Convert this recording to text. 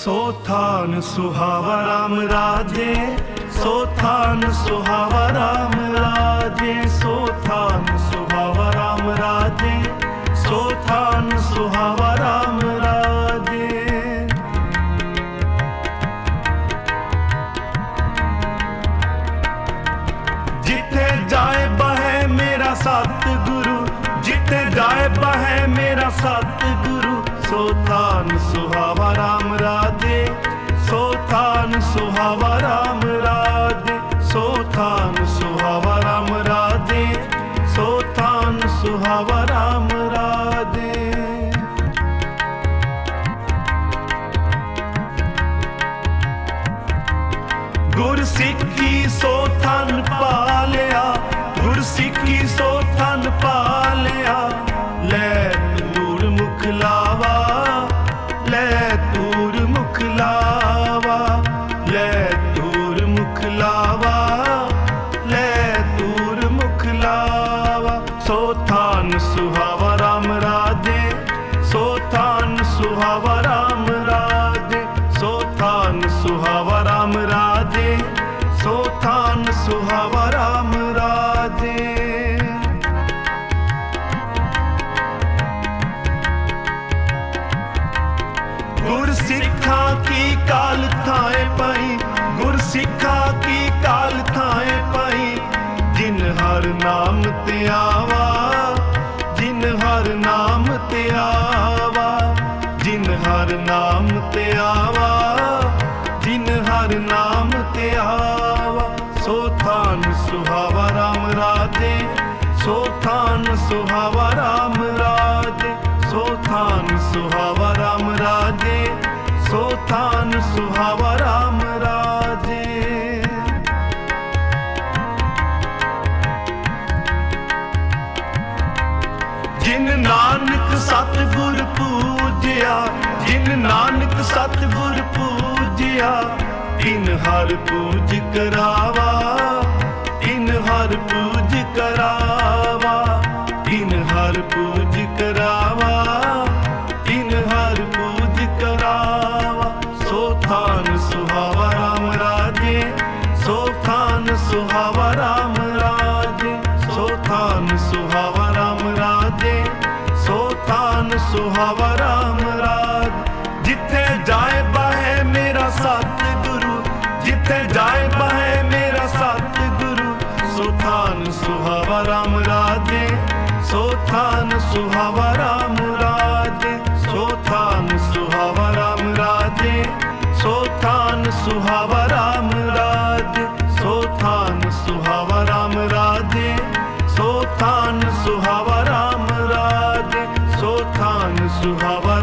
ਸੋ ਥਾਨ ਸੁਹਾਵਾ ਰਾਮ ਰਾਜੇ ਸੋ ਥਾਨ ਸੁਹਾਵਾ ਰਾਮ ਰਾਜੇ ਸੋ ਥਾਨ ਸੁਹਾਵਾ ਰਾਮ ਰਾਜੇ ਸੋ ਥਾਨ ਸੁਹਾਵਾ ਰਾਮ ਰਾਜੇ। ਜਿੱਥੇ ਜਾਏ ਬਹੇ ਮੇਰਾ ਸਤਿਗੁਰੂ, ਜਿੱਥੇ ਜਾਏ ਬਹੇ ਮੇਰਾ ਸਤਿਗੁਰੂ ਸੋ ਥਾਨ ਸੁਹਾਵਾ ਰਾਮ ਰਾਧੇ ਸੋ ਥਾਨ ਸੁਹਾਵਾ ਰਾਮ ਰਾਧੇ ਸੋ ਥਾਨ ਸੁਹਾਵਾ ਰਾਮ ਰਾਧੇ ਸੋ ਥਾਨ ਸੁਹਾਵਾ ਰਾਮ ਰਾਧੇ ਗੁਰ ਸਿੱਖੀ ਸੋ ਥਨ ਪਾਲਿਆ, ਗੁਰ ਸਿੱਖੀ ਸੋ ਥਨ ਪਾਲਿਆ ਲੈ ਤੂਰ ਮੁਖ ਲਾਵਾ ਮੁਖ ਲਾਵਾ, ਲੈ ਤੂਰ ਮੁਖ ਲਾਵਾ, ਲੈ ਤੂਰ ਮੁਖ ਲਾਵਾ। ਸੋ ਥਾਨ ਸੁਹਾਵਾ ਰਾਮ ਰਾਜੇ, ਸੋ ਥਾਨ ਸੁਹਾਵਾ ਰਾਮ ਰਾਜੇ, ਸੋ ਥਾਨ ਸੁਹਾਵਾ ਰਾਮ ਰਾਜੇ, ਸੋ ਥਾਨ ਸੁਹਾਵਾ ਕੀ ਕਾਲ ਥਾਏ ਪਈ, ਜਿਨ ਹਰ ਨਾਮ ਤੇ ਆਵਾ, ਜਿਨ ਹਰ ਨਾਮ ਤੇ ਆਵਾ, ਜਿਨ ਹਰ ਨਾਮ ਤੇ ਆਵਾ, ਜਿਨ ਹਰ ਨਾਮ ਤੇ ਆਵਾ। ਸੋ ਥਾਨ ਸੁਹਾਵਾ ਰਾਮ ਰਾਜੇ, ਸੋ ਥਾਨ ਸੁਹਾਵਾ ਰਾਮ ਰਾਜੇ, ਸੋ ਥਾਨ ਸੁਹਾਵਾ ਰਾਮ ਰਾਜੇ, ਸੋ ਥਾਨ ਸੁਹਾਵਾ ਜਿਨ ਨਾਨਕ ਸਤਿਗੁਰ ਪੂਜਿਆ, ਜਿਨ ਨਾਨਕ ਸਤਿਗੁਰ ਪੂਜਿਆ, ਤਿਨ ਹਰ ਪੂਜ ਕਰਾਵਾ, ਤਿਨ ਹਰ ਪੂਜ ਕਰਾਵਾ, ਤਿਨ ਹਰ ਪੂਜ ਕਰਾਵਾ, ਤਿਨ ਹਰ ਪੂਜ ਕਰਾਵਾ। ਸੋ ਥਾਨ ਸੁਹਾਵਾ ਰਾਮ ਰਾਜੇ, ਸੋ ਥਾਨ ਸੁਹਾਵਾ ਸੁਹਾਵਾ ਰਾਮ ਜਿੱਥੇ ਜਾਏ ਬਾਹੇ ਮੇਰਾ ਸਤਿਗੁਰੂ, ਜਿੱਥੇ ਜਾਏ ਬਾਹੇ ਮੇਰਾ ਸਤਿਗੁਰੂ ਸੋ ਥਾਨ ਸੁਹਾਵਾ ਰਾਮ ਰਾਜੇ, ਸੋਥਾਨ ਸੁਹਾਵਾ ਰਾਮ ਰਾਜੇ, ਸੋਥਾਨ ਸੁਹਾਵਾ ਰਾਮ ਰਾਜੇ, ਸੋਥਾਨ ਸੁਹਾਵਾ ਰਾਮ ਰਾਜੇ, ਸੋਥਾਨ ਸੁਹਾਵਾ ਰਾਮ ਰਾਜੇ ਸੋ ਥਾਨ सुहावा